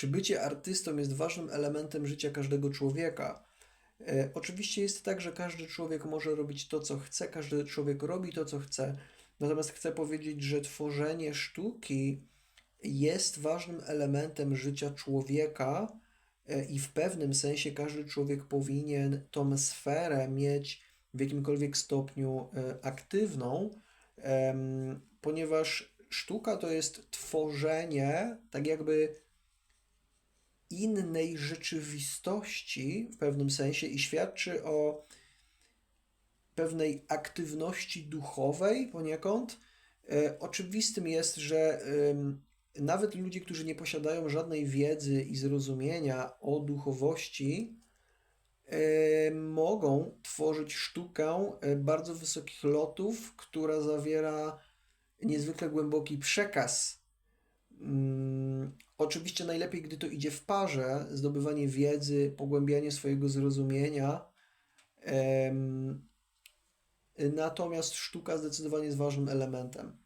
czy bycie artystą jest ważnym elementem życia każdego człowieka? E, Oczywiście jest tak, że każdy człowiek może robić to, co chce, każdy człowiek robi to, co chce. Natomiast chcę powiedzieć, że tworzenie sztuki jest ważnym elementem życia człowieka e, i w pewnym sensie każdy człowiek powinien tą sferę mieć w jakimkolwiek stopniu e, aktywną, em, ponieważ sztuka to jest tworzenie tak jakby innej rzeczywistości w pewnym sensie i świadczy o pewnej aktywności duchowej poniekąd. E, oczywistym jest, że nawet ludzie, którzy nie posiadają żadnej wiedzy i zrozumienia o duchowości, e, mogą tworzyć sztukę e, bardzo wysokich lotów, która zawiera niezwykle głęboki przekaz. Oczywiście najlepiej, gdy to idzie w parze, zdobywanie wiedzy, pogłębianie swojego zrozumienia. Natomiast sztuka zdecydowanie jest ważnym elementem.